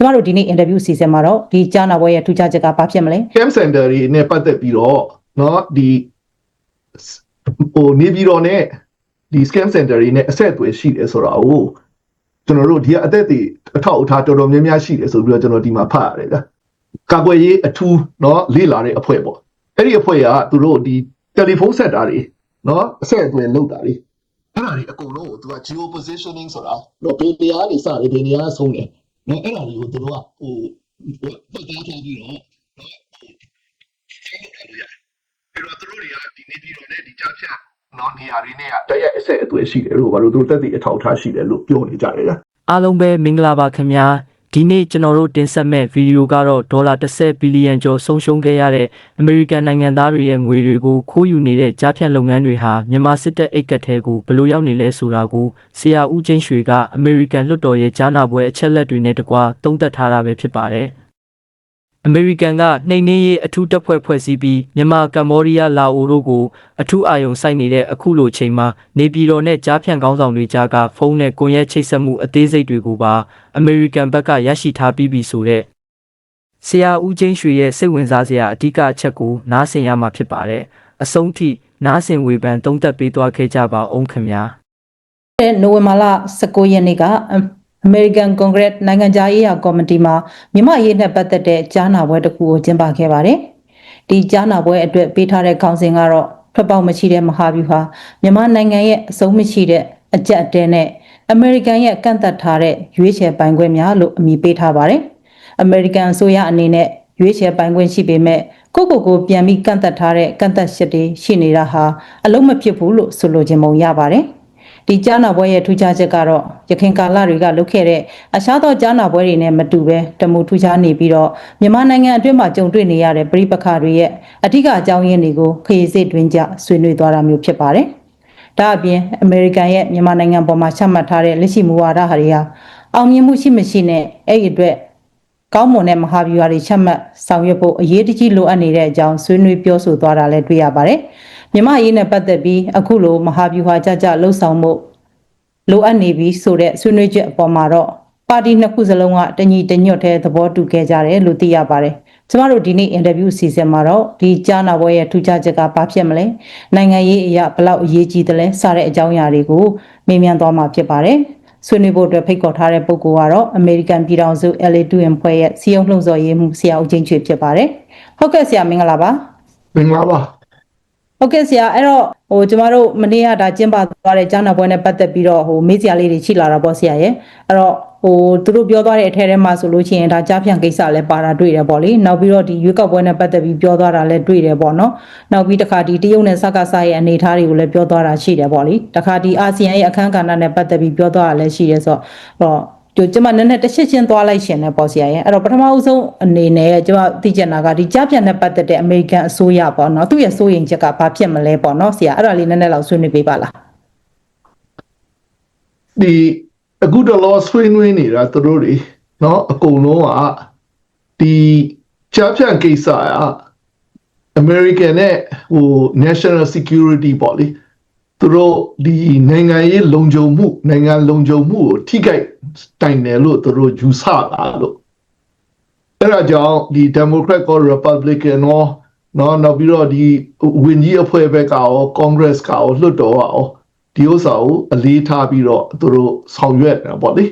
ကျမတို့ဒီနေ့အင်တာဗျူးစီစဉ်မှာတော့ဒီကြားနာပွဲရဲ့ထူးခြားချက်ကဘာဖြစ်မလဲ camp center တွေနဲ့ပတ်သက်ပြီးတော့เนาะဒီဟိုနေပြည်တော်နဲ့ဒီ scam center တွေနဲ့အဆက်အသွယ်ရှိတယ်ဆိုတာကိုကျွန်တော်တို့ဒီကအသက်တွေအထောက်အထားတော်တော်များများရှိတယ်ဆိုပြီးတော့ကျွန်တော်ဒီမှာဖတ်ရတယ်ဗျာကာကွယ်ရေးအထူးเนาะလေ့လာတဲ့အဖွဲ့ပေါ့အဲ့ဒီအဖွဲ့ကသူတို့ဒီတယ်လီဖုန်းဆက်တာတွေเนาะအဆက်အသွယ်လုပ်တာတွေအဲ့ဒါတွေအကုန်လုံးကိုသူက geo positioning ဆိုတာတော့ဘယ်နေရာနေစတယ်ဘယ်နေရာဆုံးတယ် နော်အဲ့ဒါတွေကိုသူတို့ကဟိုပတ်သားထားပြီးတော့နော်ဟိုရှင်းပြလို့ရတယ်ပြီးတော့သူတို့တွေကဒီနေပြည်တော်နဲ့ဒီကြားဖြတ်နော်နေရာတွေနဲ့တရက်အဆက်အသွယ်ရှိတယ်လို့ဘာလို့သူတို့တက်သည့်အထောက်အထားရှိတယ်လို့ပြောနေကြတယ်ကြာအားလုံးပဲမင်္ဂလာပါခင်ဗျာ ဒီနေ့ကျွန်တော်တို့တင်ဆက်မဲ့ဗီဒီယိုကတော့ဒေါ်လာ30ဘီလီယံကျော်ဆုံးရှုံးခဲ့ရတဲ့အမေရိကန်နိုင်ငံသားတွေရဲ့ငွေတွေကိုခိုးယူနေတဲ့ကြားဖြတ်လုပ်ငန်းတွေဟာမြန်မာစစ်တပ်အိတ်ကတ်ထဲကိုဘယ်လိုရောက်နေလဲဆိုတာကိုဆရာဦးချင်းရွှေကအမေရိကန်လွှတ်တော်ရဲ့ကြားနာပွဲအချက်လက်တွေနဲ့တကွာသုံးသပ်ထားတာပဲဖြစ်ပါတယ် အမေရိကန်ကနှိမ်နှင်းရေးအထူးတပ်ဖွဲ့ဖွဲ့စည်းပြီးမြန်မာကမ္ဘောဒီးယားလာအိုတို့ကိုအထူးအာရုံစိုက်နေတဲ့အခုလိုချိန်မှာနေပြည်တော်နဲ့ကြားဖြန့်ကောင်းဆောင်တွေကြားကဖုန်းနဲ့ကွန်ရက်ချိတ်ဆက်မှုအသေးစိတ်တွေကိုပါအမေရိကန်ဘက်ကရရှိထားပြီးပြီဆိုတဲ့ဆရာဦးချင်းရွှေရဲ့စိတ်ဝင်စားစရာအဓိကအချက်ကိုနားဆင်ရမှာဖြစ်ပါတယ်အဆုံးထိနားဆင်ဝေဖန်သုံးသပ်ပေးသွားခဲ့ကြပါအောင်ခင်ဗျာတဲ့နိုဝင်ဘာလ19ရက်နေ့က အအမေရိကန်ကွန်ဂရက်နိုင်ငံသားရေးရာကော်မတီမှာမြန်မာရေးနဲ့ပတ်သက်တဲ့ကြားနာပွဲတစ်ခုကိုကျင်းပခဲ့ပါတယ်။ဒီကြားနာပွဲအတွက်ပေးထားတဲ့ခေါင်းစဉ်ကတော့ထွက်ပေါက်မရှိတဲ့မဟာဗျူဟာမြန်မာနိုင်ငံရဲ့အဆုံးမရှိတဲ့အကြက်အတဲနဲ့အမေရိကန်ရဲ့ကန့်သက်ထားတဲ့ရွေးချယ်ပိုင်ခွင့်များလို့အမည်ပေးထားပါတယ်။အမေရိကန်အစိုးရအနေနဲ့ရွေးချယ်ပိုင်ခွင့်ရှိပေမဲ့ကိုယ့်ကိုယ်ကိုပြန်ပြီးကန့်သက်ထားတဲ့ကန့်သက်ချက်တွေရှိနေတာဟာအလုံးမဖြစ်ဘူးလို့ဆိုလိုချင်ပုံရပါတယ်။ ဒီကြားနာပွဲရဲ့ထူးခြားချက်ကတော့ရခိုင်ကာလတွေကလုတ်ခဲ့တဲ့အရှားသောကြားနာပွဲတွေနဲ့မတူဘဲတမူထူးခြားနေပြီးတော့မြန်မာနိုင်ငံအတွင်းမှာကြုံတွေ့နေရတဲ့ပြည်ပခါတွေရဲ့အထူးအကြောင်းရင်းတွေကိုခရီးစစ်တွင်ကြဆွေးနွေးသွားတာမျိုးဖြစ်ပါတယ်။ဒါအပြင်အမေရိကန်ရဲ့မြန်မာနိုင်ငံပေါ်မှာချမှတ်ထားတဲ့လက်ရှိမူဝါဒဟာတွေဟာအောင်မြင်မှုရှိမရှိနဲ့အဲ့ဒီအတွက်ကောင်းမွန်တဲ့မဟာဗျူဟာတွေချက်မှတ်ဆောင်ရွက်ဖို့အရေးတကြီးလိုအပ်နေတဲ့အကြောင်းဆွေးနွေးပြောဆိုသွားတာလည်းတွေ့ရပါတယ်။ မြမအရေးနဲ့ပတ်သက်ပြီးအခုလိုမဟာဗျူဟာကြကြလှုပ်ဆောင်မှုလိုအပ်နေပြီဆိုတဲ့ဆွေးနွေးချက်အပေါ်မှာတော့ပါတီနှစ်ခုစလုံးကတညီတညွတ်တဲ့သဘောတူခဲ့ကြတယ်လို့သိရပါတယ်။ကျမတို့ဒီနေ့အင်တာဗျူးအစီအစဉ်မှာတော့ဒီကြားနာပွဲရဲ့ထူးခြားချက်ကဘာဖြစ်မလဲ။နိုင်ငံရေးအရာဘလောက်အရေးကြီးတယ်လဲစတဲ့အကြောင်းအရာတွေကိုမေးမြန်းသွားမှာဖြစ်ပါတယ်။ဆွေးနွေးဖို့အတွက်ဖိတ်ခေါ်ထားတဲ့ပုဂ္ဂိုလ်ကတော့အမေရိကန်ပြည်ထောင်စု LA2M ဖွဲ့ရဲ့စီယုံလှုံ့ဆော်ရေးမှုဆရာဦးချင်းချွေဖြစ်ပါတယ်။ဟုတ်ကဲ့ဆရာမင်္ဂလာပါမင်္ဂလာပါ။ ဟုတ်ကဲ့ဆရာအဲ့တော့ဟိုကျမတို့မနေ့ကဒါကျင်းပသွားတဲ့ကြားနာပွဲနဲ့ပတ်သက်ပြီးတော့ဟိုမေးစရာလေးတွေရှိလာတာပေါ့ဆရာရဲ့။အဲ့တော့ဟိုသူတို့ပြောသွားတဲ့အထက်ထဲမှာဆိုလို့ရှိရင်ဒါကြားဖြန့်ကိစ္စလည်းပါတာတွေ့တယ်ပေါ့လေ။နောက်ပြီးတော့ဒီရွေးကောက်ပွဲနဲ့ပတ်သက်ပြီးပြောသွားတာလည်းတွေ့တယ်ပေါ့နော်။နောက်ပြီးတခါဒီတရုတ်နဲ့စကားစားရဲ့အနေအထားတွေကိုလည်းပြောသွားတာရှိတယ်ပေါ့လေ။တခါဒီအာဆီယံရဲ့အခန်းကဏ္ဍနဲ့ပတ်သက်ပြီးပြောသွားတာလည်းရှိတယ်ဆိုတော့ ကျိုကျမနည်းနည်းတစ်ချက်ချင်းသွားလိုက်ရှင်နဲ့ပေါ့ဆရာရဲ့အဲ့တော့ပထမအဆုံးအနေနဲ့ကျမသိချင်တာကဒီကြပြန်နဲ့ပတ်သက်တဲ့အမေရိကန်အစိုးရပေါ့နော်သူ့ရဲ့စိုးရိမ်ချက်ကဘာဖြစ်မလဲပေါ့နော်ဆရာအဲ့ဒါလေးနည်းနည်းလောက်ဆွေးနွေးပေးပါလားဒီအခုတော့လောဆွေးနွေးနေတာသူတို့တွေနော်အကုန်လုံးကဒီကြပြန်ကိစ္စကအမေရိကန်နဲ့ဟို national security ပေါ့လေ သူတို့ဒီနိုင်ငံရေးလုံခြုံမှုနိုင်ငံလုံခြုံမှုကိုထိခိုက်တိုင်တယ်လို့သူတို့ယူဆတာလို့အဲ့ဒါကြောင့်ဒီ Democrat ကော Republican ရောနော်နောက်ပြီးတော့ဒီဝင်ကြီးအဖွဲ့ဘက်ကရော Congress ကရောလွှတ်တော်ကရောဒီဥစ္စာကိုအလေးထားပြီးတော့သူတို့ဆောင်ရွက်တယ်ပေါ့လေ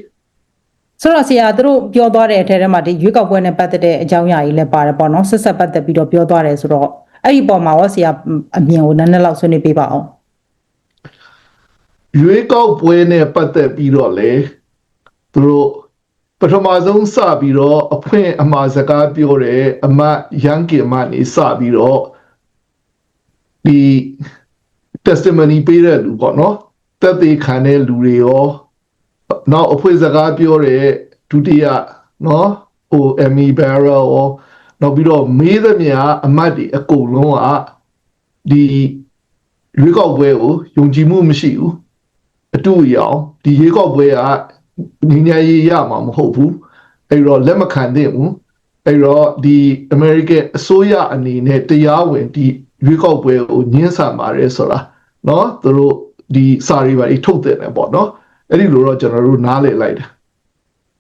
ဆိုတော့ဆရာသူတို့ပြောသွားတဲ့အထက်ထဲမှာဒီရွေးကောက်ပွဲနဲ့ပတ်သက်တဲ့အကြောင်းအရာကြီးလည်းပါတယ်ပေါ့နော်ဆက်ဆက်ပတ်သက်ပြီးတော့ပြောသွားတယ်ဆိုတော့အဲ့ဒီပုံမှာရောဆရာအမြင်ကိုနည်းနည်းလောက်ဆွေးနွေးပေးပါအောင် ရွေးကောက်ပွဲနဲ့ပတ်သက်ပြီးတော့လေသူတို့ပထမဆုံးစပြီးတော့အဖွင့်အမှားစကားပြောတယ်အမတ်ရန်ကင်မနေစပြီးတော့ဒီ testimony ပေးတဲ့လူပေါ့နော်သက်သေခံတဲ့လူတွေရောနောက်အဖွင့်စကားပြောတဲ့ဒုတိယနော်ဟိုအမီဘရာရောနောက်ပြီးတော့မေးသမျှအမတ်တွေအကုန်လုံးကဒီရွေးကောက်ပွဲကိုယုံကြည်မှုမရှိဘူး အတူရအောင်ဒီရေကောက်ပွဲကငင်းညာရေးရမှာမဟုတ်ဘူးအဲ့တော့လက်မခံသင့်ဘူးအဲ့တော့ဒီ American အစိုးရအနေနဲ့တရားဝင်ဒီရွေးကောက်ပွဲကိုညှင်းဆန်ပါတယ်ဆိုတာเนาะသူတို့ဒီစာရီပါတွေထုတ်တယ်တယ်ပေါ့เนาะအဲ့ဒီလိုတော့ကျွန်တော်တို့နားလည်လိုက်တယ်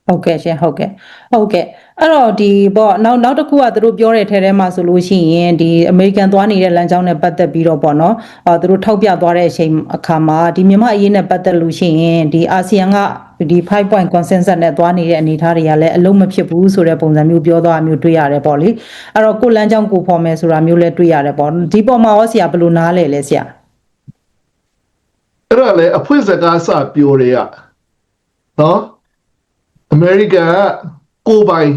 ဟုတ်ကဲ့ရှင်ဟုတ်ကဲ့ဟုတ်ကဲ့ အဲ့တော့ဒီပေါ့နောက်နောက်တစ်ခုကသူတို့ပြောတဲ့ထဲထဲမှာဆိုလို့ရှိရင်ဒီအမေရိကန်သွားနေတဲ့လမ်းကြောင်းနဲ့ပတ်သက်ပြီးတော့ပေါ့နော်အာသူတို့ထောက်ပြသွားတဲ့အချိန်အခါမှာဒီမြန်မာအရေးနဲ့ပတ်သက်လို့ရှိရင်ဒီအာဆီယံကဒီ5 point consensus နဲ့သွားနေတဲ့အနေအထားတွေကလည်းအလုံးမဖြစ်ဘူးဆိုတဲ့ပုံစံမျိုးပြောသွားတာမျိုးတွေ့ရတယ်ပေါ့လေအဲ့တော့ကိုယ်လမ်းကြောင်းကိုဖော်မယ်ဆိုတာမျိုးလည်းတွေ့ရတယ်ပေါ့ဒီပေါ်မှာရောဆရာဘယ်လိုနားလဲလဲဆရာအဲ့ဒါလည်းအဖွင့်စကားစပြောတွေကနော်အမေရိကန်ကကိုယ်ပိုင်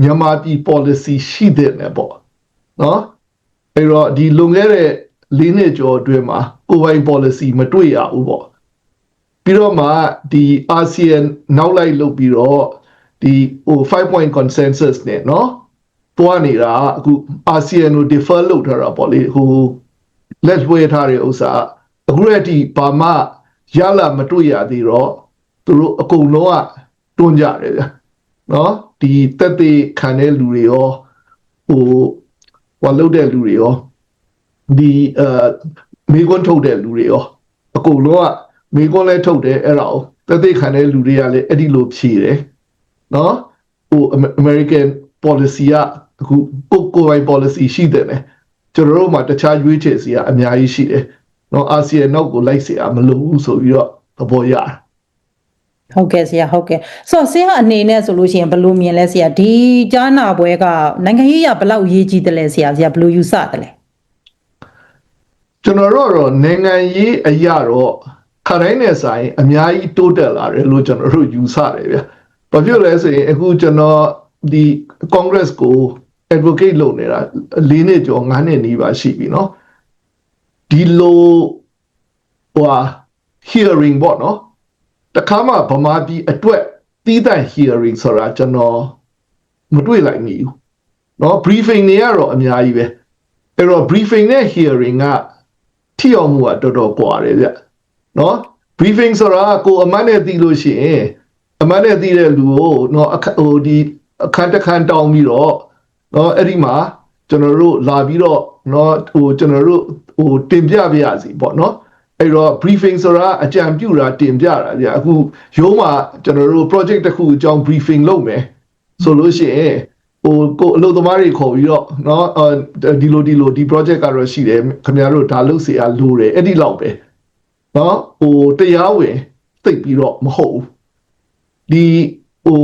မြန်မာပြည် policy ရှိတဲ့နဲ့ပေါ့နော်အဲ့တော့ဒီလွန်ခဲ့တဲ့လေးနှစ်ကျော်အတွင်းမှာကိုယ်ပိုင် policy မတွေ့ရဘူးပေါ့ပြီးတော့မှဒီအာဆီယံနောက်လိုက်လုပ်ပြီးတော့ဒီဟို5 point consensus နဲ့နော်တွားနေတာအခုအာဆီယံကို defer လုပ်ထားတာပေါ့လေဟိုလက်လွှဲထားတဲ့ဥစ္စာအခုရတိဘာမှရလာမတွေ့ရသေးတော့သူတို့အကုန်လုံးကတွန်းကြတယ်ဗျာနော် ဒီတက်သေးခံတဲ့လူတွေရောဟိုဟိုလုပ်တဲ့လူတွေရောဒီအဲမိကွန်းထုတ်တဲ့လူတွေရောအကုန်လုံးကမိကွန်းလဲထုတ်တယ်အဲ့ဒါကိုတက်သေးခံတဲ့လူတွေကလည်းအဲ့ဒီလိုဖြေတယ်နော်ဟို American policy ကအခုကိုကိုယ်ပိုင် policy ရှိတယ်ねကျွန်တော်တို့မှာတခြားရွေးချယ်စီကအများကြီးရှိတယ်နော်အာဆီယံနောက်ကိုလိုက်เสียမလို့ဘူးဆိုပြီးတော့သဘောရတယ် ဟုတ်ကဲ့ဆရာဟုတ်ကဲ့ဆိုတော့ဆရာအနေနဲ့ဆိုလို့ရှိရင်ဘယ်လိုမြင်လဲဆရာဒီကြားနာပွဲကနိုင်ငံရေးအရဘယ်လောက်အရေးကြီးတယ်လဲဆရာဆရာဘယ်လိုယူဆတယ်လဲ ကျွန်တော်တို့ကတော့နိုင်ငံရေးအရာတော့ခရိုင်းနဲ့ဆိုင်အများကြီးတိုးတက်လာတယ်လို့ကျွန်တော်တို့ယူဆတယ်ဗျ။ဘာဖြစ်လဲဆိုရင်အခုကျွန်တော်ဒီ Congress ကို advocate လုပ်နေတာ၄နှစ်ကျော်၅နှစ်နီးပါရှိပြီเนาะဒီလိုဟိုဟာ hearing ပေါ့เนาะ တခါမှဗမာပြည်အတွက်တီးတန့် hearing ဆိုတာကျွန်တော်မတွေ့လိုက်မိဘူးเนาะ briefing တွေကတော့အများကြီးပဲအဲ့တော့ briefing နဲ့ hearing က ထိအောင်မှုကတော်တော်ကွာတယ်ဗျနော် briefing ဆိုတာကိုအမတ်နဲ့သိလို့ရှိရင်အမတ်နဲ့သိတဲ့လူကိုနော်အခဟိုဒီအခန်းတစ်ခန်းတောင်းပြီးတော့နော်အဲ့ဒီမှာကျွန်တော်တို့လာပြီးတော့နော်ဟိုကျွန်တော်တို့ဟိုတင်ပြပြရစီပေါ့နော် အဲ့တော့ briefing ဆိုတာအကြံပြုတာတင်ပြတာဗျအခုရုံးမှာကျွန်တော်တို့ project တစ်ခုအကြောင်း briefing လုပ်မယ်ဆိုလို့ရှိရင်ဟိုကိုအလုပ်သမားတွေခေါ်ပြီးတော့เนาะဒီလိုဒီလိုဒီ project ကတော့ရှိတယ်ခင်ဗျားတို့ဒါလုပ်เสียလိုတယ်အဲ့ဒီလောက်ပဲเนาะဟိုတရားဝင်သိပ်ပြီးတော့မဟုတ်ဘူးဒီဟို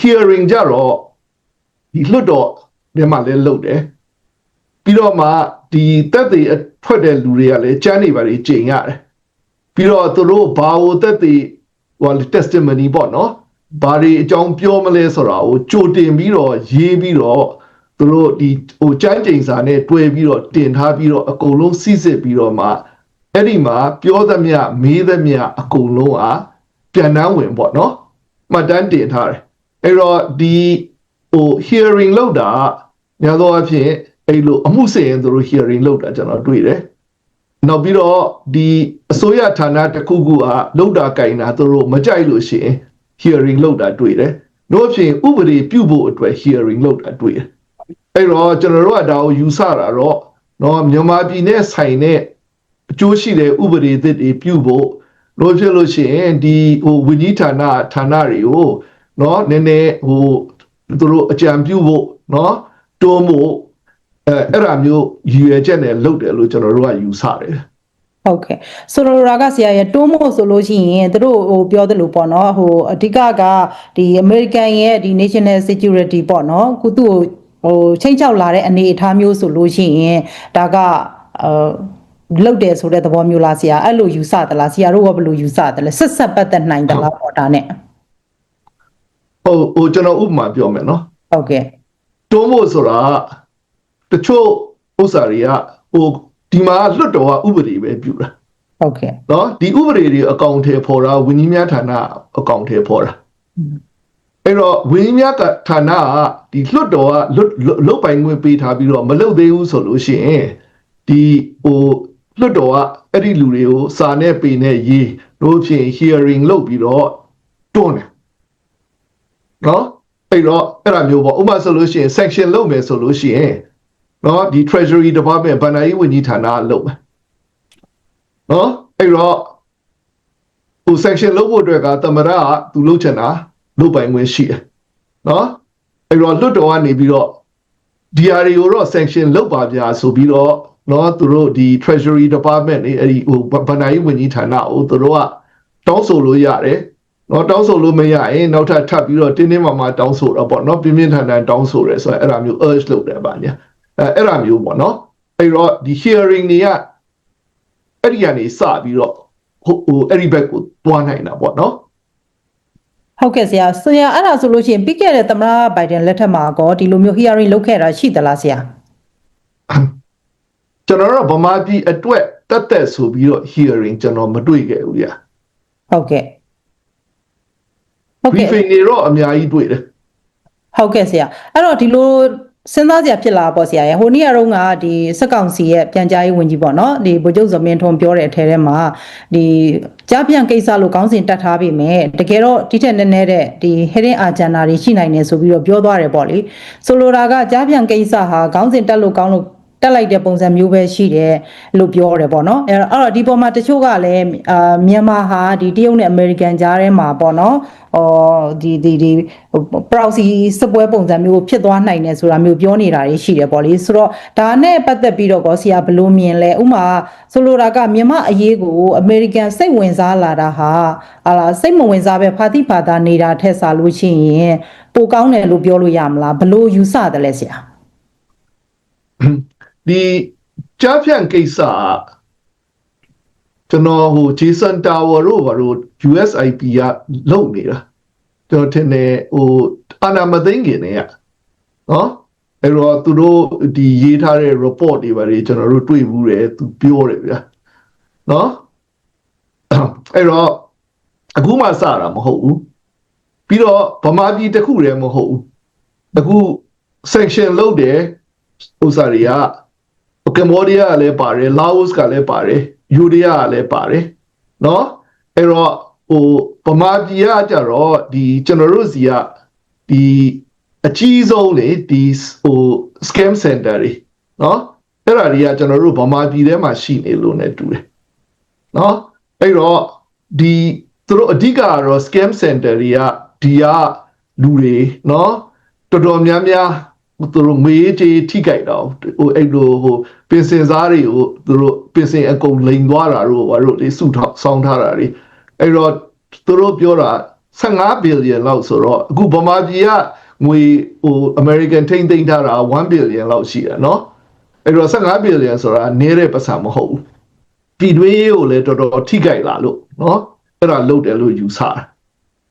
hearing ကြတော့ဒီလွတ်တော့ဒီမှာလည်းလုပ်တယ် ပြီးတော့မှဒီတက်တွေထွက်တဲ့လူတွေကလည်းကျန်းနေပါလေကျင်ရတယ်ပြီးတော့သူတို့ဘာကိုတက်တွေဟို testimony ပေါ့နော်ဘာတွေအကြောင်းပြောမလဲဆိုတာကိုကြိုတင်ပြီးတော့ရေးပြီးတော့သူတို့ဒီဟိုကျန်းကျင်စာနဲ့တွဲပြီးတော့တင်ထားပြီးတော့အကုန်လုံးစစ်စစ်ပြီးတော့မှအဲ့ဒီမှာပြောသမျှမေးသမျှအကုန်လုံးအားပြန်နှန်းဝင်ပေါ့နော်မှတ်တမ်းတင်ထားတယ်အဲ့တော့ဒီဟို hearing လောက်တာညာသောအဖြစ် အဲ့လိုအမှုစင်ရင်သူတို့ hearing လောက်တာကျွန်တော်တွေ့တယ်နောက်ပြီးတော့ဒီအစိုးရဌာနတစ်ခုခုကလောက်တာကင်တာသူတို့မကြိုက်လို့ရှိရင် hearing လုပ်တာတွေ့တယ်။တို့အဖြစ်ဥပဒေပြုဖို့အတွက် hearing လုပ်တာတွေ့တယ်။အဲ့တော့ကျွန်တော်တို့ကဒါကိုယူဆတာတော့နော်မြန်မာပြည်နဲ့ဆိုင်တဲ့အကျိုးရှိတဲ့ဥပဒေသစ်တွေပြုဖို့လို့ဖြစ်လို့ရှိရင်ဒီဟိုဝิญญဌာနဌာနတွေကိုနော်နည်းနည်းဟိုသူတို့အကြံပြုဖို့နော်တွန်းဖို့ အဲအဲ့ဒါမျိုးရည်ရွယ်ချက်နဲ့လုပ်တယ်လို့ကျွန်တော်တို့ကယူဆတယ်။ဟုတ်ကဲ့ဆိုလိုတာကဆရာရဲ့တွန်းမို့ဆိုလို့ရှိရင်သူတို့ဟိုပြောသလိုပေါ့နော်ဟိုအဓိကကဒီ American ရဲ့ဒီ national security ပေါ့နော်ကုသူ့ကိုဟိုချိန်ချောက်လာတဲ့အနေအထားမျိုးဆိုလို့ရှိရင်ဒါကအာလုတ်တယ်ဆိုတဲ့သဘောမျိုးလားဆရာအဲ့လိုယူဆသလားဆရာတို့ကဘယ်လိုယူဆသလဲဆက်ဆက်ပတ်သက်နိုင်သလားပေါ့ဒါနဲ့ဟိုဟိုကျွန်တော်ဥပမာပြောမယ်နော်ဟုတ်ကဲ့တွန်းဖို့ဆိုတာ တချို့ဥစ္စာတွေကဟိုဒီမှာလွတ်တော်ကဥပဒေပဲပြုတာဟုတ်ကဲ့နော်ဒီဥပဒေတွေအကောင့်ထဲပေါ်တာဝင်းကြီးများဌာနအကောင့်ထဲပေါ်တာအဲ့တော့ဝင်းကြီးများကဌာနကဒီလွတ်တော်ကလွတ်လွတ်ပိုင်ခွင့်ပေးထားပြီးတော့မလုပ်သေးဘူးဆိုလို့ရှိရင်ဒီဟိုလွတ်တော်ကအဲ့ဒီလူတွေကိုစာနဲ့ပေနဲ့ရေးတို့ဖြင့် hearing လုပ်ပြီးတော့တွန်းတယ်နော်အဲ့တော့အဲ့ဒါမျိုးပေါ့ဥပမာဆိုလို့ရှိရင် section လုပ်မယ်ဆိုလို့ရှိရင် နော်ဒီ treasury department ဘဏ္ဍာရေးဝန်ကြီးဌာနကလုပ်မယ်နော်အဲ့တော့ဟို section လုပ်ဖို့အတွက်ကသမရကသူလုပ်ချင်တာလုပ်ပိုင်ခွင့်ရှိတယ်နော်အဲ့တော့လွတ်တော်ကနေပြီးတော့ဒီဟာတွေကိုတော့ sanction လုပ်ပါဗျာဆိုပြီးတော့နော်သူတို့ဒီ treasury department နေအဲ့ဒီဟိုဗဏ္ဍာရေးဝန်ကြီးဌာနကိုသူတို့ကတောင်းဆိုလို့ရတယ်နော်တောင်းဆိုလို့မရရင်နောက်ထပ်ထပ်ပြီးတော့တင်းတင်းမာမာတောင်းဆိုတော့ပေါ့နော်ပြင်းပြင်းထန်ထန်တောင်းဆိုရဲဆိုတော့အဲ့ဒါမျိုး urge လုပ်တယ်ဗျာညာ အဲအဲ့ဒါမျိုးပေါ့နော်အဲ့တော့ဒီ hearing တွေကအဲ့ဒီကနေစပြီးတော့ဟိုဟိုအဲ့ဒီဘက်ကိုတွားနိုင်တာပေါ့နော်ဟုတ်ကဲ့ဆရာဆရာအဲ့ဒါဆိုလို့ရှိရင်ပြီးခဲ့တဲ့သမ္မတဘိုင်ဒန်လက်ထက်မှာကောဒီလိုမျိုး hearing လုပ်ခဲ့တာရှိသလားဆရာကျွန်တော်တို့ဗမာပြည်အတွက်တက်တက်ဆိုပြီးတော့ hearing ကျွန်တော်မတွေ့ခဲ့ဘူးဗျာဟုတ်ကဲ့ဟုတ်ကဲ့ briefing တွေတော့အများကြီးတွေ့တယ်ဟုတ်ကဲ့ဆရာအဲ့တော့ဒီလို စဉ်းစားစရာဖြစ်လာပေါ့ဆရာရဟိုနေ့ကတော့ကဒီစက်ကောင်စီရဲ့ပြန်ကြားရေးဝန်ကြီးပေါ့နော်ဒီဗိုလ်ချုပ်ဇော်မင်းထွန်းပြောတဲ့အထဲထဲမှာဒီကြားပြန်ကိစ္စလို့ကောင်းစဉ်တတ်ထားပြီမဲ့တကယ်တော့ဒီထက်နည်းနည်းတဲ့ဒီ hidden agenda တွေရှိနိုင်နေဆိုပြီးတော့ပြောသွားတယ်ပေါ့လေဆိုလိုတာကကြားပြန်ကိစ္စဟာကောင်းစဉ်တက်လို့ကောင်းလို့ တက်လိုက်တဲ့ပုံစံမျိုးပဲရှိတယ်လို့ပြောတယ်ပေါ့နော်အဲ့တော့အဲ့တော့ဒီပေါ်မှာတချို့ကလည်းအာမြန်မာဟာဒီတရုတ်နဲ့အမေရိကန်ကြားထဲမှာပေါ့နော်ဟောဒီဒီဒီပရောက်စီစပွဲပုံစံမျိုးဖြစ်သွားနိုင်တယ်ဆိုတာမျိုးပြောနေတာတွေရှိတယ်ပေါ့လေဆိုတော့ဒါနဲ့ပတ်သက်ပြီးတော့ကောဆရာဘယ်လိုမြင်လဲဥမာဆိုလိုတာကမြန်မာအရေးကိုအမေရိကန်စိတ်ဝင်စားလာတာဟာဟာလားစိတ်မဝင်စားပဲဖာတိဖာတာနေတာထက်စားလို့ရှိရင်ပိုကောင်းတယ်လို့ပြောလို့ရမလားဘယ်လိုယူဆတယ်လဲဆရာ ဒီကြားဖြန့်ကိစ္စကကျွန်တော်ဟို Jason Tower တို့ဘာလို့ USIP ကလုံနေတာကျွန်တော်ထင်တယ်ဟိုအာနာမသိငင်နေရနော်အဲ့တော့သူတို့ဒီရေးထားတဲ့ report တွေဘာတွေကျွန်တော်တို့တွေ့ဘူးတယ်သူပြောတယ်ဗျာနော်အဲ့တော့အခုမှစတာမဟုတ်ဘူးပြီးတော့ဗမာပြည်တစ်ခုတည်းမဟုတ်ဘူးအခု sanction လုပ်တယ်ဥစ္စာတွေက ကမ္ဘောဒီးယားကလည်းပါတယ်လာအိုကလည်းပါတယ်ယူရီးယားကလည်းပါတယ်နော်အဲ့တော့ဟိုဗမာပြည်ကကြတော့ဒီကျွန်တော်တို့စီကဒီအကြီးဆုံးလေဒီဟို scam center တွေနော်အဲ့ဒါတွေကကျွန်တော်တို့ဗမာပြည်ထဲမှာရှိနေလို့ ਨੇ တူတယ်နော်အဲ့တော့ဒီသူတို့အဓိကကတော့ scam center တွေကဒီကလူတွေနော်တော်တော်များများ သူတို့မေးချေထိကြိုက်တော့ဟိုအဲ့လိုဟိုပင်စင်စားတွေကိုသူတို့ပင်စင်အကုန်လိန်သွားတာတို့ဘာလို့လေစုထောက်ဆောင်းထားတာတွေအဲ့တော့သူတို့ပြောတာ15 billion လောက်ဆိုတော့အခုဗမာပြည်ကငွေဟို American ထိမ့်သိမ်းထားတာ1 billion လောက်ရှိတယ်နော်အဲ့တော့15 billion ဆိုတာနည်းတဲ့ပတ်စံမဟုတ်ဘူးပြည်တွင်းရေးကိုလည်းတော်တော်ထိကြိုက်လာလို့နော်အဲ့ဒါလုပ်တယ်လို့ယူဆတာ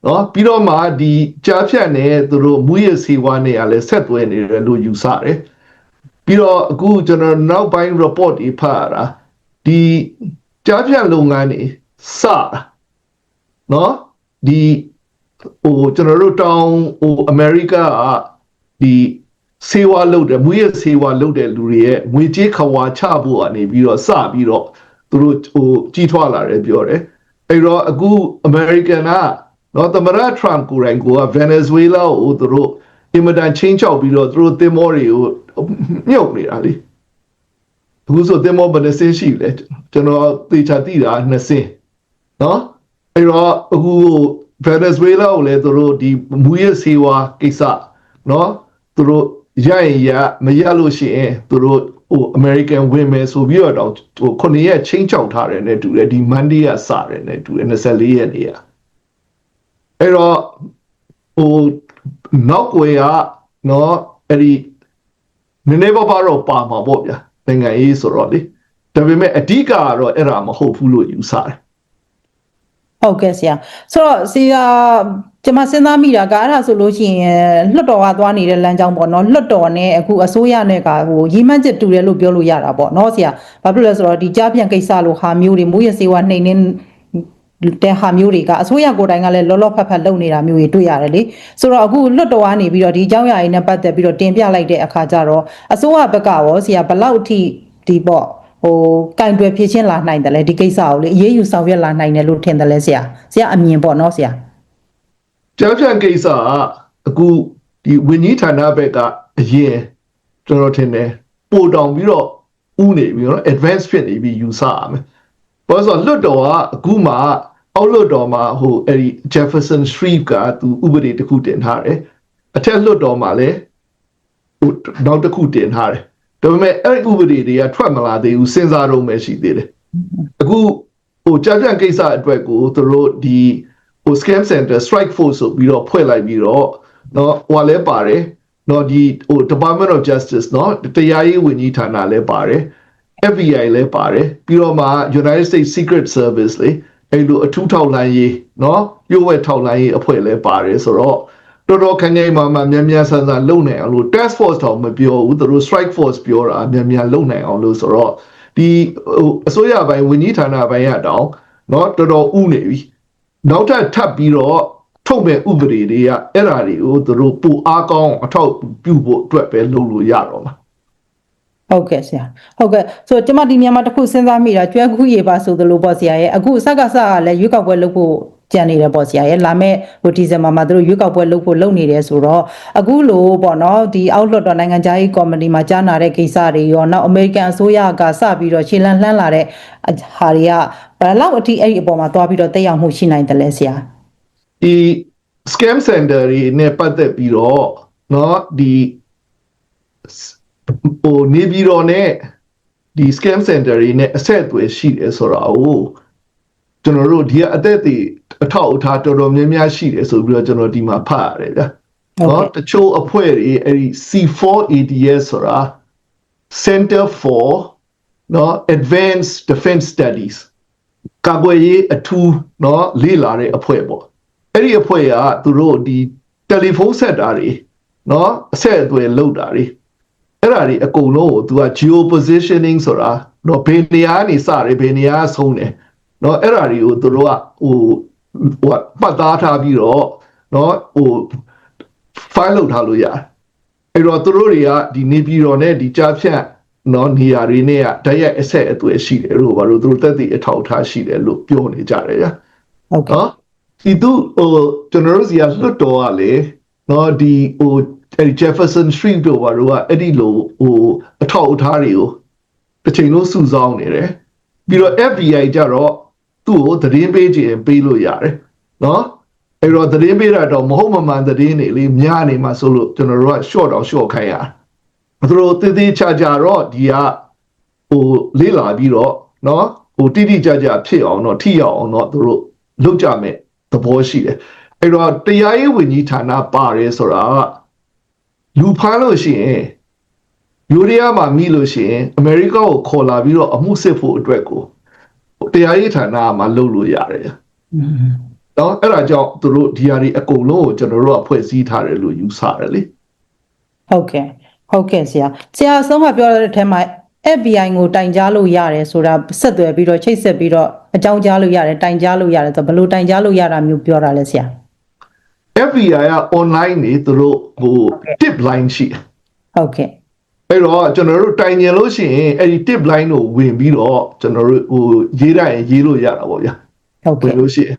နော်ပြီးတော့မှဒီကြားဖြတ်နဲ့သူတို့မူရစီဝါနဲ့ကလည်းဆက်သွဲနေတယ်လို့ယူဆတယ်ပြီးတော့အခုကျွန်တော်နောက်ပိုင်း report တွေဖတ်ရတာဒီကြားဖြတ်လုပ်ငန်းတွေစတာနော်ဒီဟိုကျွန်တော်တို့တောင်ဟိုအမေရိကကဒီစေဝါလုပ်တယ်မူရစေဝါလုပ်တဲ့လူတွေရဲ့ငွေကြေးခွာချဖို့ကနေပြီးတော့စပြီးတော့သူတို့ဟိုကြီးထွားလာတယ်ပြောတယ်အဲ့တော့အခု American က နော်သမရထရမ်ကိုယ်တိုင်ကဗင်နီဇွေလာကိုသူတို့အင်မတန်ချင်းချောက်ပြီးတော့သူတို့သင်္ဘောတွေကိုမြုပ်နေတာလေအခုဆိုသင်္ဘောဘယ်နှစင်းရှိလဲကျွန်တော်သေချာသိတာနှစ်စင်းနော်အဲ့တော့အခုဗင်နီဇွေလာကိုလည်းသူတို့ဒီမူရစေဝါကိစ္စနော်သူတို့ရရင်ရမရလို့ရှိရင်သူတို့ဟို American ဝင်မယ်ဆိုပြီးတော့တော့ဟိုခုနှစ်ရက်ချင်းချောက်ထားတယ်နဲ့တူတယ်ဒီ Monday ကစတယ်နဲ့တူတယ်24ရက်နေ့က အဲ့တော့ဟိုနောက်ွယ်ကနော်အဲ့ဒီနည်းနည်းပါးပါးတော့ပါမှာပေါ့ဗျာနိုင်ငံရေးဆိုတော့လေဒါပေမဲ့အဓိကကတော့အဲ့ဒါမဟုတ်ဘူးလို့ယူဆတယ်ဟုတ်ကဲ့ဆရာဆိုတော့ဆရာကျွန်မစဉ်းစားမိတာကအဲ့ဒါဆိုလို့ရှိရင်လွတ်တော်ကသွားနေတဲ့လမ်းကြောင်းပေါ့နော်လွတ်တော်နဲ့အခုအစိုးရနဲ့ကဟိုရီမန်းချက်တူတယ်လို့ပြောလို့ရတာပေါ့နော်ဆရာဘာဖြစ်လို့လဲဆိုတော့ဒီကြားပြန်ကိစ္စလို့ဟာမျိုးတွေမိုးရစေဝါနှိမ်နှင်း တဲ့ဟာမျိုးတွေကအစိုးရကိုယ်တိုင်ကလည်းလောလောဖက်ဖက်လုပ်နေတာမျိုးတွေတွေ့ရတယ်လေဆိုတော့အခုလွတ်တော်ကနေပြီးတော့ဒီအကြောင်းအရာတွေနဲ့ပတ်သက်ပြီးတော့တင်ပြလိုက်တဲ့အခါကျတော့အစိုးရဘက်ကရောဆရာဘလောက်အထိဒီပေါ့ဟိုကင်တွယ်ဖြည့်ချင်းလာနိုင်တယ်လေဒီကိစ္စကိုလေအေးအေးယူဆောင်ရွက်လာနိုင်တယ်လို့ထင်တယ်လေဆရာဆရာအမြင်ပေါ့နော်ဆရာကြောက်ဖြန့်ကိစ္စကအခုဒီဝင်းကြီးဌာနဘက်ကအရင်ကျွန်တော်ထင်တယ်ပို့တောင်ပြီးတော့ဥနေပြီးတော့ advance ဖြစ်နေပြီးယူဆရမယ်ဘာလို့ဆိုတော့လွတ်တော်ကအခုမှ အောက်လွတ်တော်မှာဟိုအဲ့ဒီ Jefferson Street ကသူဥပဒေတစ်ခုတင်ထားတယ်အထက်လွတ်တော်မှာလည်းဟိုနောက်တစ်ခုတင်ထားတယ်ဒါပေမဲ့အဲ့ဒီဥပဒေတွေကထွက်မလာသေးဘူးစဉ်းစားတော့မှရှိသေးတယ်အခုဟိုကြာပြန်ကိစ္စအတွက်ကိုသူတို့ဒီဟို scam center strike force ဆိုပြီးတော့ဖွဲ့လိုက်ပြီးတော့เนาะဟိုကလည်းပါတယ်เนาะဒီဟို Department of Justice เนาะတရားရေးဝန်ကြီးဌာနလည်းပါတယ် FBI လည်းပါတယ်ပြီးတော့မှ United States Secret Service လေ အဲ့လိုအထူးထောက်လှမ်းရေးเนาะရုပ်ဝဲထောက်လှမ်းရေးအဖွဲ့လည်းပါတယ်ဆိုတော့တော်တော်ခက်ခဲမှမှမြန်မြန်ဆန်ဆန်လုပ်နိုင်အောင်လို့ task force တောင်မပြောဘူးသူတို့ strike force ပြောတာမြန်မြန်လုပ်နိုင်အောင်လို့ဆိုတော့ဒီဟိုအစိုးရပိုင်းဝန်ကြီးဌာနပိုင်းရတောင်เนาะတော်တော်ဥနေပြီနောက်ထပ်ထပ်ပြီးတော့ထုတ်မဲ့ဥပဒေတွေကအဲ့ဓာတွေကိုသူတို့ပူအားကောင်းအထောက်ပြုဖို့အတွက်ပဲလုပ်လို့ရတော့မှာ ဟုတ်ကဲ့ဆရာဟုတ်ကဲ့ဆိုတော့ကျမဒီညမှာတစ်ခုစဉ်းစားမိတာကျွဲခုရေပါဆိုသလိုပေါ့ဆရာရဲ့အခုစကစကလည်းရွေးကောက်ပွဲလုပ်ဖို့ကြံနေတယ်ပေါ့ဆရာရဲ့လာမဲ့ဟိုဒီဇင်ဘာမှာသူတို့ရွေးကောက်ပွဲလုပ်ဖို့လုပ်နေတယ်ဆိုတော့အခုလို့ပေါ့နော်ဒီအောက်လွတ်တော်နိုင်ငံသားရေးကော်မတီမှာကြားနာတဲ့ကိစ္စတွေရောနောက်အမေရိကန်အစိုးရကစပြီးတော့ခြေလှမ်းလှမ်းလာတဲ့ဟာတွေကဘယ်လောက်အထိအဲ့ဒီအပေါ်မှာသွားပြီးတော့တက်ရောက်မှုရှိနိုင်တယ်လဲဆရာ ဒီ scam center တွေနဲ့ပတ်သက်ပြီးတော့เนาะဒီ ဟိုနေပြည်တော်နဲ့ဒီ scam center တွေနဲ့အဆက်အသွယ်ရှိတယ်ဆိုတာကိုကျွန်တော်တို့ဒီကအသက်တွေအထောက်အထားတော်တော်များများရှိတယ်ဆိုပြီးတော့ကျွန်တော်ဒီမှာဖတ်ရတယ်ဗျာနော်တချို့အဖွဲ့တွေအဲ့ဒီ C4 ADS ဆိုတာ Center for နော် Advanced Defense Studies ကာကွယ်ရေးအထူးနော်လေ့လာတဲ့အဖွဲ့ပေါ့အဲ့ဒီအဖွဲ့ကသူတို့ဒီတယ်လီဖုန်းဆက်တာတွေနော်အဆက်အသွယ်လုပ်တာတွေ အဲ့ဒါတွေအကုန်လုံးကို तू က geo positioning ဆိုတာနော်ဘယ်နေရာကနေစတယ်ဘယ်နေရာဆုံးတယ်နော်အဲ့ဒါတွေကိုသူတို့ကဟိုဟိုမှတ်သားထားပြီးတော့နော်ဟို file လုပ်ထားလို့ရတယ်အဲ့တော့သူတို့တွေကဒီနေပြည်တော်နဲ့ဒီကြားဖြတ်နော်နေရာတွေနဲ့ကတရက်အဆက်အသွယ်ရှိတယ်လို့ဘာလို့သူတို့တက်တည်အထောက်အထားရှိတယ်လို့ပြောနေကြတယ်ဗျာဟုတ်ကဲ့ဒီသူဟိုကျွန်တော်တို့စီကလွတ်တော်ကလေနော်ဒီဟို အဲ့ဒီ Jefferson Street တို့ဘာလို့ကအဲ့ဒီလိုဟိုအထောက်အထားတွေကိုတစ်ချိန်လုံးစုဆောင်းနေတယ်ပြီးတော့ FBI ကြတော့သူ့ကိုသတင်းပေးခြင်းပေးလို့ရတယ်နော်အဲ့တော့သတင်းပေးတာတော့မဟုတ်မမှန်သတင်းတွေလေများနေမှာဆိုလို့ကျွန်တော်တို့က short တော့ short ခိုင်းရသူတို့တည်တည်ချာချာတော့ဒီကဟိုလေးလာပြီးတော့နော်ဟိုတိတိကျကျဖြစ်အောင်တော့ထိရောက်အောင်တော့သူတို့လုပ်ကြမယ်သဘောရှိတယ်အဲ့တော့တရားရေးဝန်ကြီးဌာနပါတယ်ဆိုတာက လူဖမ်းလို့ရှိရင်ယူရီးယားမှာမိလို့ရှိရင်အမေရိကကိုခေါ်လာပြီးတော့အမှုစစ်ဖို့အတွက်ကိုတရားရေးဌာနကမှလုပ်လို့ရတယ်อืมနော်အဲ့ဒါကြောင့်သူတို့ဒီဟာတွေအကုန်လုံးကိုကျွန်တော်တို့ကဖွဲ့စည်းထားတယ်လို့ယူဆတယ်လေဟုတ်ကဲ့ဟုတ်ကဲ့ဆရာဆရာအဆုံးမပြောတဲ့အထက်မှာ FBI ကိုတိုင်ကြားလို့ရတယ်ဆိုတာဆက်သွယ်ပြီးတော့ချိတ်ဆက်ပြီးတော့အကြောင်းကြားလို့ရတယ်တိုင်ကြားလို့ရတယ်ဆိုတော့ဘယ်လိုတိုင်ကြားလို့ရတာမျိုးပြောတာလဲဆရာ FBI က online နေသူတို့ဟို tip line ရှိတယ်ဟုတ်ကဲ့အဲ့တော့ကျွန်တော်တို့တိုင်ကျင်လို့ရှိရင်အဲ့ဒီ tip line ကိုဝင်ပြီးတော့ကျွန်တော်တို့ဟိုရေးတိုင်းရေးလို့ရတာပေါ့ဗျာဟုတ်ဝင်ကဲ့လို့ရှိရင်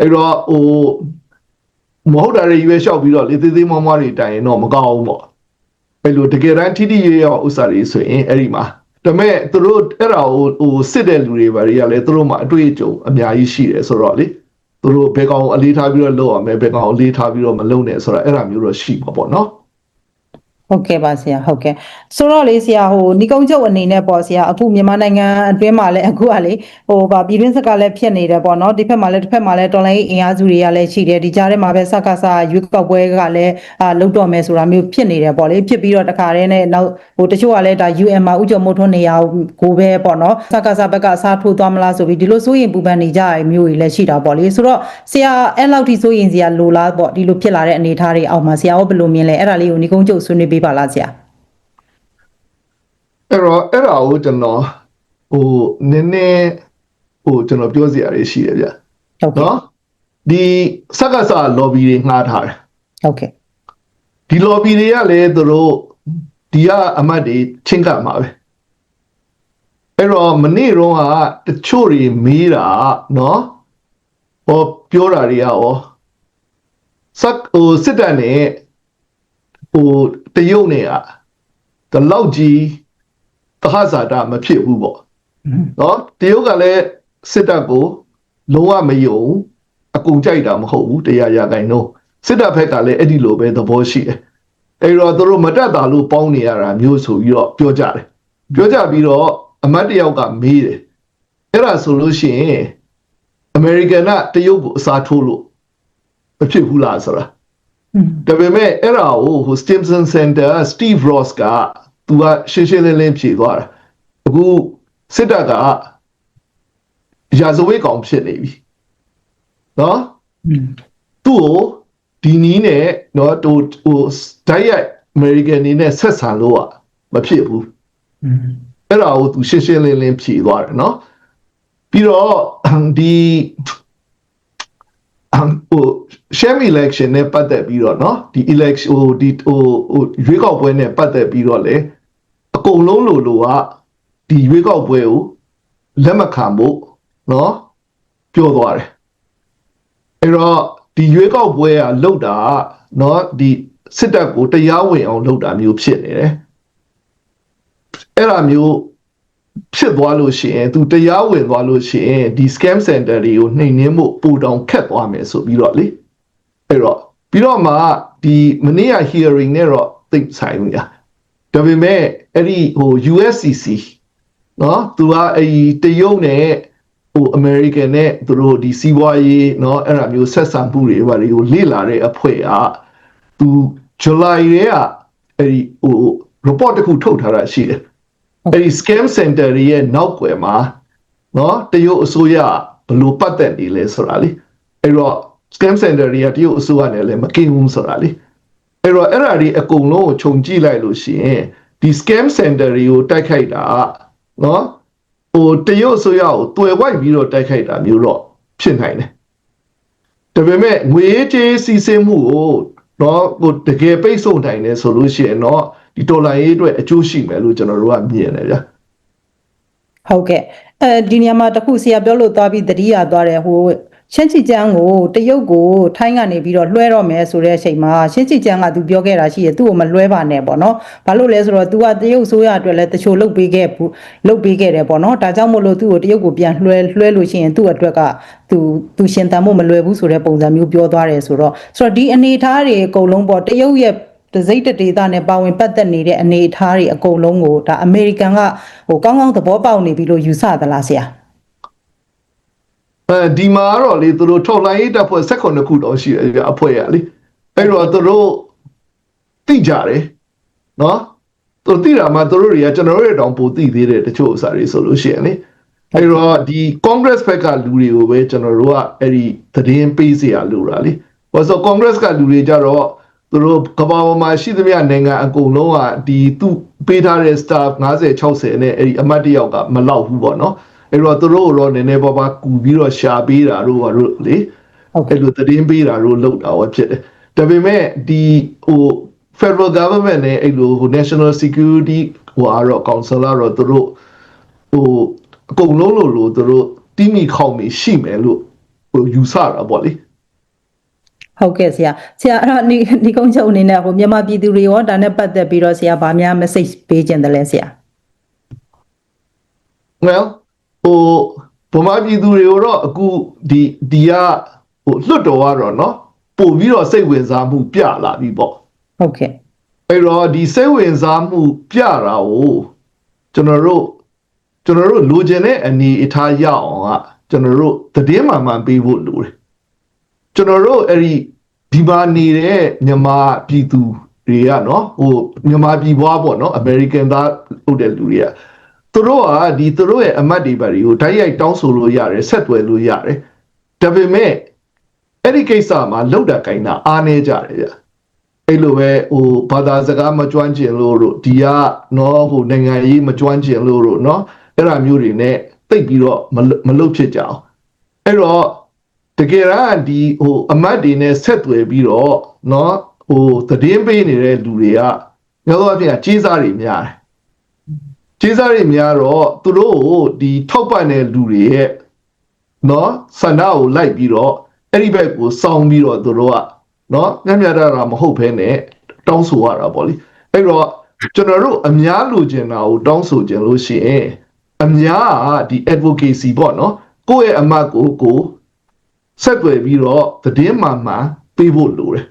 အဲ့တော့ဟိုမဟုတ်တာတွေရွေးလျှောက်ပြီးတော့လေသေးသေးမွားမွားတွေတိုင်ရင်တော့မကောင်းဘူးပေါ့အဲ့လိုတကယ်တမ်းထိထိရွေးရောက်ဥစ္စာတွေဆိုရင်အဲ့ဒီမှာဒါပေမဲ့သူတို့အဲ့ဒါကိုဟိုစစ်တဲ့လူတွေဘာတွေကလည်းသူတို့မှာအတွေ့အကြုံအများကြီးရှိတယ်ဆိုတော့လေ သူတို့ဘယ်ကောင်အလေးထားပြီးတော့လုပ်ရမယ်ဘယ်ကောင်အလေးထားပြီးတော့မလုပ်နဲ့ဆိုတာအဲ့ဒါမျိုးတော့ရှိမှာပေါ့နော် ဟုတ်ကဲ့ပါဆရာဟုတ်ကဲ့ဆိုတော့လေဆရာဟိုညီကုန်းချုပ်အနေနဲ့ပေါ့ဆရာအခုမြန်မာနိုင်ငံအတွင်းမှာလည်းအခုကလေဟိုဗာပြည်တွင်းစကားလည်းဖြစ်နေတယ်ပေါ့နော်ဒီဘက်မှာလည်းတစ်ဖက်မှာလည်းတော်လိုင်းအင်အားစုတွေကလည်းရှိတယ်ဒီကြားထဲမှာပဲစကားစားရွေးကောက်ပွဲကလည်းအာလုတ်တော်မယ်ဆိုတာမျိုးဖြစ်နေတယ်ပေါ့လေဖြစ်ပြီးတော့တခါတည်းနဲ့နောက်ဟိုတချို့ကလည်းဒါ UN မှာဥကြုံမို့ထွန်းနေရကိုပဲပေါ့နော်စကားစားဘက်ကအစားထိုးသွားမလားဆိုပြီးဒီလိုစိုးရင်ပူပန်နေကြရမျိုးတွေလည်းရှိတာပေါ့လေဆိုတော့ဆရာအဲ့လောက်ထိစိုးရင်စရာလိုလားပေါ့ဒီလိုဖြစ်လာတဲ့အနေအထားတွေအောက်မှာဆရာရောဘယ်လိုမြင်လဲအဲ့ဒါလေးကိုညီကုန်းချုပ်ဆွေးနွေးပေးပါလားဆရာအဲ့တော့အဲ့ဒါကိုကျွန်တော်ဟိုနည်းနည်းဟိုကျွန်တော်ပြောစရာတွေရှိတယ်ဗျဟုတ်ကဲ့နော်ဒီစက္ကစ lobby တွေငှားထားတယ်ဟုတ်ကဲ့ဒီ lobby တွေကလည်းသူတို့ဒီကအမတ်တွေချင်းကပ်မှာပဲအဲ့တော့မနေ့တော့ကတချို့တွေမေးတာနော်ဟောပြောတာတွေကရောစက်ဟိုစစ်တပ်နဲ့ ဟိုတရုတ်နဲ့ကဒီလောက်ကြီးသဟဇာတာမဖြစ်ဘူးပေါ့နော်တရုတ်ကလည်းစစ်တပ်ကိုလုံးဝမယုံအကုန်ကြိုက်တာမဟုတ်ဘူးတရားရဂိုင်တော့စစ်တပ်ဘက်ကလည်းအဲ့ဒီလိုပဲသဘောရှိတယ်အဲ့တော့သူတို့မတက်တာလို့ပေါင်းနေရတာမျိုးဆိုပြီးတော့ပြောကြတယ်ပြောကြပြီးတော့အမတ်တယောက်ကမေးတယ်အဲ့ဒါဆိုလို့ရှိရင်အမေရိကန်ကတရုတ်ကိုအစားထိုးလို့မဖြစ်ဘူးလားဆိုတာ ဒါပေမဲ့အဲ့ဒါကိုဟို Stimson Center Steve Ross ကသူကရှင်းရှင်းလင်းလင်းဖြေသွားတာအခုစစ်တပ်ကရာဇဝတ်ကောင်ဖြစ်နေပြီနော်သူ့ကိုဒီနီးနဲ့နော်ဟိုဟိုတိုက်ရိုက် American နေနဲ့ဆက်ဆံလို့อ่ะမဖြစ်ဘူးအဲ့ဒါကိုသူရှင်းရှင်းလင်းလင်းဖြေသွားတယ်နော်ပြီးတော့ဒီဟို sham election နဲ့ပတ်သက်ပြီးတော့เนาะဒီ election ဟိုဒီဟိုဟိုရွေးကောက်ပွဲနဲ့ပတ်သက်ပြီးတော့လေအကုန်လုံးလိုလိုကဒီရွေးကောက်ပွဲကိုလက်မခံဖို့เนาะပြောသွားတယ်အဲ့တော့ဒီရွေးကောက်ပွဲကလှုပ်တာเนาะဒီစစ်တပ်ကိုတရားဝင်အောင်လှုပ်တာမျိုးဖြစ်နေတယ်အဲ့ဒါမျိုးဖြစ်သွားလို့ရှိရင်သူတရားဝင်သွားလို့ရှိရင်ဒီ scam center တွေကိုနှိမ်နင်းဖို့ပိုတောင်ခက်သွားမယ်ဆိုပြီးတော့လေ အဲ့တော့ပြီးတော့မှဒီမနေ့က hearing နဲ့တော့သိဆိုင်ဘူးညာဒါပေမဲ့အဲ့ဒီဟို USCC နော်သူကအဲ့ဒီတရုတ်နဲ့ဟို American နဲ့သူတို့ဒီစီးပွားရေးနော်အဲ့ဒါမျိုးဆက်ဆံမှုတွေဘာတွေကိုလေ့လာတဲ့အဖွဲ့ကသူ July ရဲ့ကအဲ့ဒီဟို report တစ်ခုထုတ်ထားတာရှိတယ်အဲ့ဒီ scam center ရဲ့နောက်ွယ်မှာနော်တရုတ်အစိုးရဘယ်လိုပတ်သက်နေလဲဆိုတာလေအဲ့တော့ scam center တွေကတရုတ်အစိုးရနဲ့လည်းမကင်းဘူးဆိုတာလေအဲ့တော့အဲ့ဒါတွေအကုန်လုံးကိုခြုံကြည့်လိုက်လို့ရှိရင်ဒီ scam center တွေကိုတိုက်ခိုက်တာနော်ဟိုတရုတ်အစိုးရကိုတွယ်ဝိုက်ပြီးတော့တိုက်ခိုက်တာမျိုးတော့ဖြစ်နိုင်တယ်ဒါပေမဲ့ငွေကြေးစီးဆင်းမှုကိုတော့ဟိုတကယ်ပိတ်ဆို့နိုင်တယ်ဆိုလို့ရှိရင်တော့ဒီဒေါ်လာရေးအတွက်အကျိုးရှိမယ်လို့ကျွန်တော်တို့ကမြင်တယ်ဗျာဟုတ်ကဲ့အဲဒီနေရာမှာတခုဆရာပြောလို့သွားပြီးတတိယသွားတယ်ဟို ရှင်းချီကျန်းကိုတရုတ်ကိုထိုင်းကနေပြီးတော့လွှဲတော့မယ်ဆိုတဲ့အချိန်မှာရှင်းချီကျန်းကသူပြောခဲ့တာရှိရသူ့ကိုမလွှဲပါနဲ့ပေါ့နော်ဘာလို့လဲဆိုတော့ तू ကတရုတ်ဆိုရအတွက်လည်းတချို့လုတ်ပေးခဲ့ဘူးလုတ်ပေးခဲ့တယ်ပေါ့နော်ဒါကြောင့်မို့လို့သူ့ကိုတရုတ်ကိုပြန်လွှဲလွှဲလို့ရှိရင်သူ့အတွက်ကသူသူရှင်တန်ဖို့မလွယ်ဘူးဆိုတဲ့ပုံစံမျိုးပြောသွားတယ်ဆိုတော့ဆိုတော့ဒီအနေအထားတွေအကုန်လုံးပေါ့တရုတ်ရဲ့တစိမ့်တဒေတာနဲ့ပါဝင်ပတ်သက်နေတဲ့အနေအထားတွေအကုန်လုံးကိုဒါအမေရိကန်ကဟိုကောင်းကောင်းသဘောပေါက်နေပြီလို့ယူဆသလားဆရာ အဲဒီမှာကတော့လေသူတို့ထော်လိုင်းရေးတပ်ဖွဲ့16ခုတော့ရှိတယ်ဗျအဖွဲ့ရလေအဲ့တော့သူတို့သိကြတယ်နော်သူတို့သိတာမှသူတို့တွေကကျွန်တော်တို့ရဲ့တောင်ပိုသိသေးတယ်တချို့ဥစ္စာတွေဆိုလို့ရှိရင်လေအဲ့တော့ဒီ Congress ဘက်ကလူတွေကိုပဲကျွန်တော်တို့ကအဲ့ဒီသတင်းပေးစရာလိုတာလေဘာလို့ဆို Congress ကလူတွေကြတော့သူတို့ကမ္ဘာပေါ်မှာရှိသမျှနိုင်ငံအကုန်လုံးကဒီသူပေးထားတဲ့ staff 50 60နဲ့အဲ့ဒီအမတ်တယောက်ကမလောက်ဘူးပေါ့နော် အဲ့တော့သူတို့တော့နည်းနည်းပါးပါးကူပြီးတော့ရှာပေးတာတို့ဘာတို့လေဟုတ်ကဲ့အဲ့လိုသတင်းပေးတာတို့လုပ်တာဟောဖြစ်တယ်ဒါပေမဲ့ဒီဟို federal government နဲ့အဲ့လိုဟို national security ဟိုအားတော့ council ကတော့သူတို့ဟိုအကုန်လုံးလို့လို့သူတို့တိမိခေါမိရှိမယ်လို့ဟိုယူဆတာပေါ့လေဟုတ်ကဲ့ဆရာဆရာအဲ့တော့ဒီဒီကုန်းချုပ်အနေနဲ့ဟိုမြန်မာပြည်သူတွေရောဒါနဲ့ပတ်သက်ပြီးတော့ဆရာဗာများ message ပေးခြင်းတယ်လဲဆရာ well ဟိုဗမာပြည်သူတွေကိုတော့အခုဒီဒီကဟိုလွတ်တော်ကတော့เนาะပို့ပြီးတော့စိတ်ဝင်စားမှုပြလာပြီပေါ့ ဟုတ်ကဲ့ အဲ့တော့ဒီစိတ်ဝင်စားမှုပြတာကိုကျွန်တော်တို့ကျွန်တော်တို့လိုချင်တဲ့အနေအထားရအောင်ကကျွန်တော်တို့သတင်းမှန်မှန်ပေးဖို့လိုတယ်ကျွန်တော်တို့အဲ့ဒီဒီမှာနေတဲ့မြန်မာပြည်သူတွေကနော်ဟိုမြန်မာပြည်ဘွားပေါ့နော်အမေရိကန်သားဟုတ်တဲ့လူတွေက သူတို့ကဒီသူတို့ရဲ့အမတ်တွေပါတွေကိုဓာတ်ရိုက်တောင်းဆိုလို့ရတယ်ဆက်သွယ်လို့ရတယ်ဒါပေမဲ့အဲ့ဒီကိစ္စမှာလောက်တာကိုင်းတာအားနေကြတယ်ဗျအဲ့လိုပဲဟိုဘာသာစကားမကျွမ်းကျင်လို့တို့ဒီကနော်ဟိုနိုင်ငံရေးမကျွမ်းကျင်လို့တို့နော်အဲ့ဒါမျိုးတွေနဲ့တိတ်ပြီးတော့မလွမလုတ်ဖြစ်ကြအောင်အဲ့တော့တကယ်တော့ဒီဟိုအမတ်တွေနဲ့ဆက်သွယ်ပြီးတော့နော်ဟိုသတင်းပေးနေတဲ့လူတွေကညသောအဖြစ်ကကြီးစားတွေများတယ် ကျေးဇူးတွေများတော့သူတို့ကိုဒီထောက်ပံ့တဲ့လူတွေရဲ့နော်ဆန္ဒကိုလိုက်ပြီးတော့အဲ့ဒီဘက်ကိုစောင်းပြီးတော့သူတို့ကနော်ညံ့ညတာတာမဟုတ်ဘဲနဲ့တောင်းဆိုရတာပေါ့လေအဲ့တော့ကျွန်တော်တို့အများလိုချင်တာကိုတောင်းဆိုခြင်းလို့ရှိရင်အများကဒီ advocacy ပေါ့နော်ကိုယ့်ရဲ့အမတ်ကိုကိုဆက်သွယ်ပြီးတော့သတင်းမှန်မှန်ပေးဖို့လိုတယ်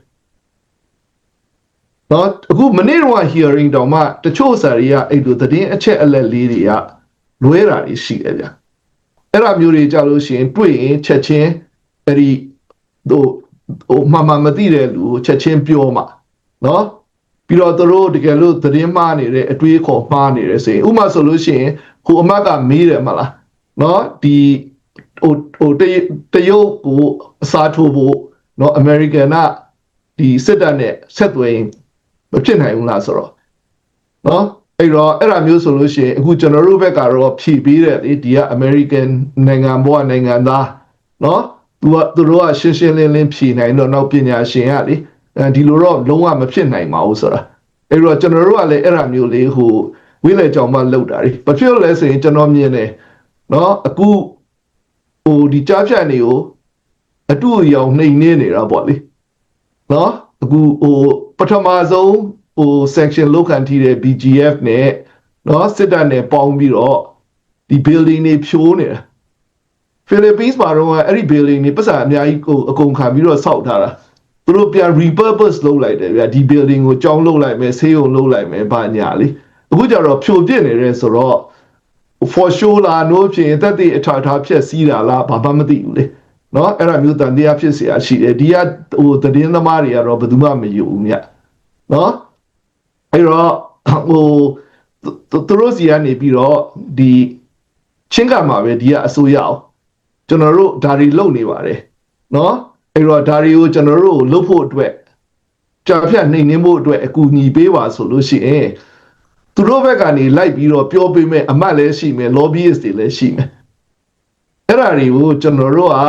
နော်အခုမနေ့တော့ hearing တောင်မှတချို့ဆရာတွေကအဲ့လိုသတင်းအချက်အလက်လေးတွေကလွဲတာတွေရှိတယ်ဗျအဲ့ဒါမျိုးတွေကြလို့ရှိရင်တွေ့ရင်ချက်ချင်းအဲ့ဒီဟိုဟိုမှန်မှန်မသိတဲ့လူကိုချက်ချင်းပြောမှာနော်ပြီးတော့သူတို့တကယ်လို့သတင်းမှားနေတဲ့အတွေးခေါ်မှားနေတယ်ဆိုရင်ဥပမာဆိုလို့ရှိရင်ဟိုအမတ်ကမေးတယ်မလားနော်ဒီဟိုဟိုတရတရုတ်ကိုအစားထိုးဖို့နော်အမေရိကန်ကဒီစစ်တပ်နဲ့ဆက်သွယ်ရင် မဖြစ်နိုင်ဘူးလားဆိုတော့နော်အဲ့တော့အဲ့ဒါမျိုးဆိုလို့ရှိရင်အခုကျွန်တော်တို့ဘက်ကတော့ဖြည့်ပေးတယ်လေဒီကအမေရိကန်နိုင်ငံဘဝနိုင်ငံသားနော်သူကသူတို့ကရှင်းရှင်းလင်းလင်းဖြည့်နိုင်တော့နောက်ပညာရှင်ကလေအဲဒီလိုတော့လုံးဝမဖြစ်နိုင်ပါဘူးဆိုတာအဲ့တော့ကျွန်တော်တို့ကလည်းအဲ့ဒါမျိုးလေးဟိုဝိလေကြောင်မှလောက်တာလေဘာဖြစ်လို့လဲဆိုရင်ကျွန်တော်မြင်တယ်နော်အခုဟိုဒီကြားဖြတ်နေကိုအတူအယောင်နှိမ်နေနေတာပေါ့လေနော်အခုဟိုပ ထမဆုံးဟို section လောက်ခံထိတဲ့ BGF နဲ့နော်စစ်တပ်နဲ့ပေါင်းပြီးတော့ဒီ building တွေဖြိုးနေတာ Philippines မှာတော့အဲ့ဒီ building တွေပတ်စံအများကြီးကိုအကုန်ခံပြီးတော့ဆောက်ထားတာသူတို့ပြန် repurpose လုပ်လိုက်တယ်ဗျာဒီ building ကိုကြောင်းလုပ်လိုက်မယ်ဆေးရုံလုပ်လိုက်မယ်ဘာညာလေအခုကျတော့ဖြိုပြစ်နေတယ်ဆိုတော့ for sure လာနိုးဖြစ်ရင်တက်တဲ့အထာထားဖြက်စီးတာလားဘာမှမသိဘူးလေနော်အဲ့ဒါမျိုးတန်တရားဖြစ်เสียရှိတယ်ဒီကဟိုသတင်းသမားတွေကတော့ဘယ်သူမှမယူဘူးမြတ် နော်အဲ့တော့ဟိုသူသူတို့စီကနေပြီးတော့ဒီချင်းကမှာပဲဒီကအစိုးရအောင်ကျွန်တော်တို့ဒါတွေလုပ်နေပါတယ်နော်အဲ့တော့ဒါတွေကိုကျွန်တော်တို့လုပ်ဖို့အတွက်ကြာဖြတ်နှိမ်နှင်းဖို့အတွက်အကူအညီပေးပါဆိုလို့ရှိရင်သူတို့ဘက်ကနေလိုက်ပြီးတော့ပြောပေးမယ်အမတ်လည်းရှိမယ် lobbyist တွေလည်းရှိမယ်အဲ့ဒါတွေကိုကျွန်တော်တို့က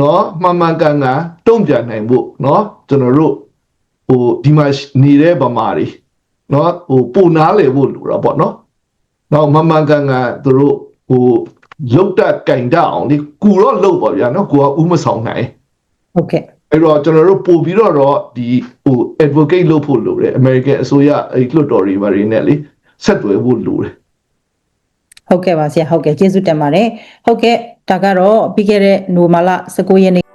နော်မှန်မှန်ကန်ကန်တုံ့ပြန်နိုင်ဖို့နော်ကျွန်တော်တို့ ဟိုဒီမှာနေတဲ့ဗမာတွေနော်ဟိုပုံနာလေဖို့လိုတာပေါ့နော်နောက်မှန်မှန်ကန်ကန်သူတို့ဟိုလုတ်တက်ကင်တတ်အောင်လေကူတော့လုတ်ပါဗျာနော်ကိုကဥမဆောင်နိုင်ဟုတ်ကဲ့အဲ့တော့ကျွန်တော်တို့ပို့ပြီးတော့တော့ဒီဟို advocate လုပ်ဖို့လိုတယ် American အစိုးရအဲ့လွှတ်တော်တွေဘာတွေနဲ့လေဆက်သွယ်ဖို့လိုတယ်ဟုတ်ကဲ့ပါဆရာဟုတ်ကဲ့ကျေးဇူးတင်ပါတယ်ဟုတ်ကဲ့ဒါကတော့ပြီးခဲ့တဲ့နိုမာလာ19ရက်နေ့